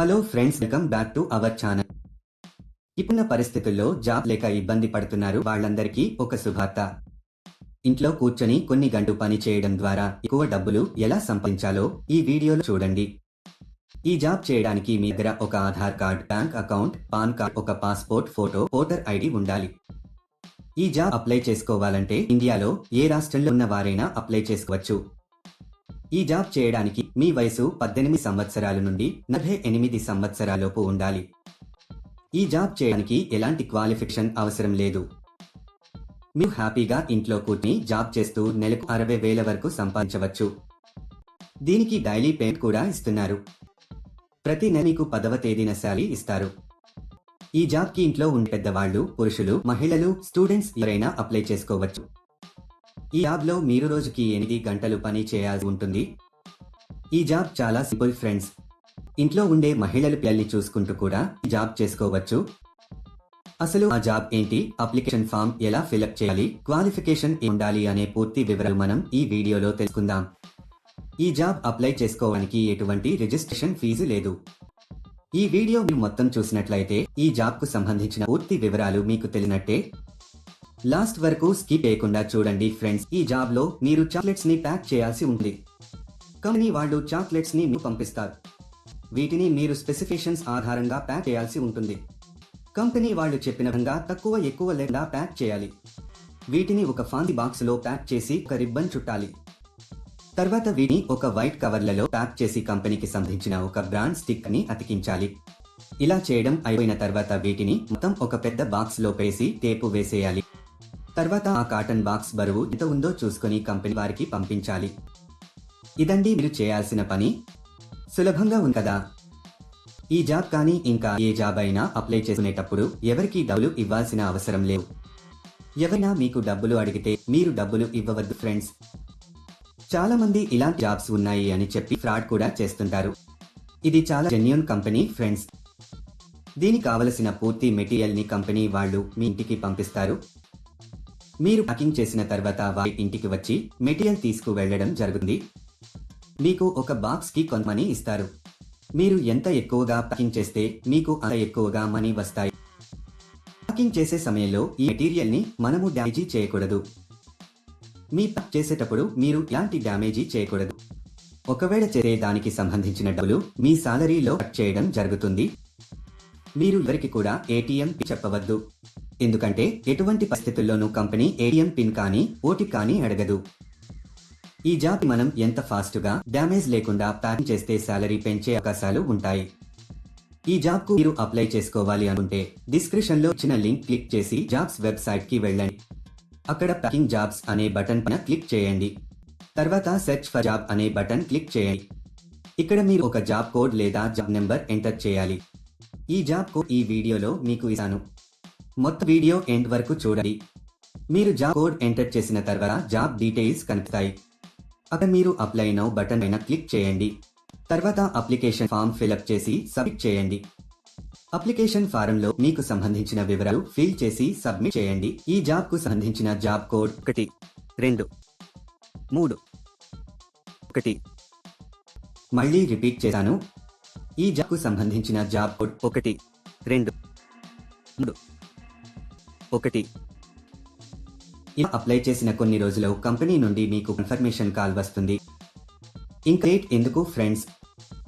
Hello friends welcome back to our channel. ఇప్పుడున్న పరిస్థితుల్లో job లేక ఇబ్బంది పడుతున్నారు వాళ్ళందరికీ ఒక శుభార్త. ఇంట్లో కూర్చొని కొన్ని గంటలు పని చేయడం ద్వారా ఎక్కువ డబ్బులు ఎలా సంపాదించాలో ఈ వీడియోలో చూడండి. ఈ జాబ్ చేయడానికి మీ దగ్గర ఒక Aadhaar card bank account PAN card ఒక పాస్పోర్ట్ ఫోటో ఓటర్ ఐడి ఉండాలి. ఈ జాబ్ అప్లై చేసుకోవాలంటే ఇండియాలో ఏ రాష్ట్రంలో ఉన్న వారైనా అప్లై చేసుకోవచ్చు. ఈ జాబ్ చేయడానికి మీ వయసు పద్దెనిమిది సంవత్సరాల నుండి నలభై ఎనిమిది సంవత్సరాలలోపు ఉండాలి. ఈ జాబ్ చేయడానికి ఎలాంటి క్వాలిఫికేషన్ అవసరం లేదు. మీరు హ్యాపీగా ఇంట్లో కూర్చుని జాబ్ చేస్తూ నెలకు అరవై వేల వరకు సంపాదించవచ్చు. దీనికి డైలీ పేమెంట్ కూడా ఇస్తున్నారు. ప్రతి నెల మీకు పదవ తేదీన శాలరీ ఇస్తారు. ఈ జాబ్కి ఇంట్లో ఉండే పెద్దవాళ్ళు పురుషులు మహిళలు స్టూడెంట్స్ ఎవరైనా అప్లై చేసుకోవచ్చు. ఈ జాబ్లో మీరు రోజుకి ఎనిమిది గంటలు పని చేయాల్సి ఉంటుంది. ఈ జాబ్ చాలా సింపుల్ ఫ్రెండ్స్. ఇంట్లో ఉండే మహిళలు పిల్లల్ని చూసుకుంటూ కూడా ఈ జాబ్ చేసుకోవచ్చు. అసలు ఆ జాబ్ ఏంటి? అప్లికేషన్ ఫామ్ ఎలా ఫిలప్ చేయాలి? క్వాలిఫికేషన్ ఉండాలి అనే పూర్తి వివరాలు మనం ఈ వీడియోలో తెలుసుకుందాం. ఈ జాబ్ అప్లై చేసుకోవడానికి ఎటువంటి రిజిస్ట్రేషన్ ఫీజు లేదు. ఈ వీడియో మీరు మొత్తం చూసినట్లయితే ఈ జాబ్కు సంబంధించిన పూర్తి వివరాలు మీకు తెలిసినట్టే. లాస్ట్ వరకు స్కిప్ చేయకుండా చూడండి ఫ్రెండ్స్. ఈ జాబ్లో మీరు చాక్లెట్స్ని ప్యాక్ చేయాల్సి ఉంది. కంపెనీ వాళ్ళు చాక్లెట్స్ని మీకు పంపిస్తారు. వీటిని మీరు స్పెసిఫికేషన్స్ ఆధారంగా ప్యాక్ చేయాల్సి ఉంటుంది. కంపెనీ వాళ్ళు చెప్పిన విధంగా తక్కువ ఎక్కువ లేకుండా ప్యాక్ చేయాలి. వీటిని ఒక ఫాంది బాక్స్లో ప్యాక్ చేసి ఒక రిబ్బన్ చుట్టాలి. తర్వాత వీటిని ఒక వైట్ కవర్లలో ప్యాక్ చేసి కంపెనీకి సంబంధించిన ఒక బ్రాండ్ స్టిక్ని అతికించాలి. ఇలా చేయడం అయిపోయిన తర్వాత వీటిని మొత్తం ఒక పెద్ద బాక్స్లో పేసి టేపు వేసేయాలి. తర్వాత ఆ కాటన్ బాక్స్ బరువు ఎంత ఉందో చూసుకుని కంపెనీ వారికి పంపించాలి. ఇదండి మీరు చేయాల్సిన పని. సులభంగా ఉంది కదా. ఈ జాబ్ కానీ ఇంకా ఏ జాబ్ అయినా అప్లై చేసుకునేటప్పుడు ఎవరికి డబ్బులు ఇవ్వాల్సిన అవసరం లేవు. ఎవరైనా మీకు డబ్బులు అడిగితే మీరు డబ్బులు ఇవ్వవద్దు ఫ్రెండ్స్. చాలా మంది ఇలాంటి జాబ్స్ ఉన్నాయి అని చెప్పి ఫ్రాడ్ కూడా చేస్తుంటారు. ఇది చాలా జెన్యున్ కంపెనీ ఫ్రెండ్స్. దీనికి కావలసిన పూర్తి మెటీరియల్ని కంపెనీ వాళ్ళు మీ ఇంటికి పంపిస్తారు. మీరు ప్యాకింగ్ చేసిన తర్వాత వారి ఇంటికి వచ్చి మెటీరియల్ తీసుకు వెళ్ళడం జరుగుతుంది. మీకు ఒక బాక్స్కి కొంత మనీ ఇస్తారు. మీరు ఎంత ఎక్కువగా ప్యాకింగ్ చేస్తే మీకు అంత ఎక్కువగా మనీ వస్తాయి. ప్యాకింగ్ చేసే సమయంలో ఈ మెటీరియల్ని మనము డ్యామేజీ చేయకూడదు. మీ ప్యాక్ చేసేటప్పుడు మీరు ఎలాంటి డ్యామేజీ చేయకూడదు. ఒకవేళ చేసే దానికి సంబంధించిన డబ్బులు మీ సాలరీలో కట్ చేయడం జరుగుతుంది. మీరు ఎవరికి కూడా ఏటీఎం చెప్పవద్దు. ఎందుకంటే ఎటువంటి పరిస్థితుల్లోనూ కంపెనీ ఏటీఎం పిన్ కానీ ఓటీ కానీ అడగదు. ఈ జాబ్ మనం ఎంత ఫాస్ట్గా డ్యామేజ్ లేకుండా ప్యాకింగ్ చేస్తే శాలరీ పెంచే అవకాశాలు ఉంటాయి. ఈ జాబ్కు మీరు అప్లై చేసుకోవాలి అనుకుంటే డిస్క్రిప్షన్లో ఇచ్చిన లింక్ క్లిక్ చేసి జాబ్స్ వెబ్సైట్కి వెళ్ళండి. అక్కడ ప్యాకింగ్ జాబ్స్ అనే బటన్ పైన క్లిక్ చేయండి. తర్వాత సెర్చ్ ఫర్ జాబ్ అనే బటన్ క్లిక్ చేయండి. ఇక్కడ మీరు ఒక జాబ్ కోడ్ లేదా జాబ్ నెంబర్ ఎంటర్ చేయాలి. ఈ జాబ్ కోడ్ ఈ వీడియోలో మీకు ఇస్తాను. మొత్తం వీడియో ఎండ్ వరకు చూడండి. మీరు జాబ్ కోడ్ ఎంటర్ చేసిన తర్వాత జాబ్ డీటెయిల్స్ కనిపిస్తాయి. అక్కడ మీరు అప్లై నౌ బటన్ పైన క్లిక్ చేయండి. తర్వాత అప్లికేషన్ ఫామ్ ఫిలప్ చేసి సబ్మిట్ చేయండి. అప్లికేషన్ ఫారంలో మీకు సంబంధించిన వివరాలు ఫిల్ చేసి సబ్మిట్ చేయండి. ఈ జాబ్కు సంబంధించిన జాబ్ కోడ్ ఒకటి రెండు మూడు ఒకటి. మళ్ళీ రిపీట్ చేశాను. ఈ జాబ్కు సంబంధించిన జాబ్ కోడ్ ఒకటి రెండు మూడు. ఒకటి. ఇలా అప్లై చేసిన కొన్ని రోజులు కంపెనీ నుండి మీకు కన్ఫర్మేషన్ కాల్ వస్తుంది. ఇంకా డేట్ ఎందుకు ఫ్రెండ్స్?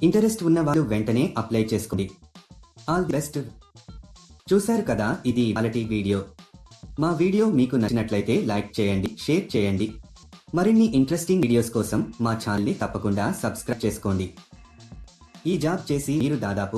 ఇంటరెస్ట్ ఉన్న వాళ్ళు వెంటనే అప్లై చేసుకోండి. All the best. చూశారు కదా ఇది ఇవాళటి వీడియో. మా వీడియో మీకు నచ్చినట్లయితే లైక్ చేయండి షేర్ చేయండి. మరిన్ని ఇంట్రెస్టింగ్ వీడియోస్ కోసం మా ఛానల్ని తప్పకుండా సబ్స్క్రైబ్ చేసుకోండి. ఈ జాబ్ చేసి మీరు దాదాపు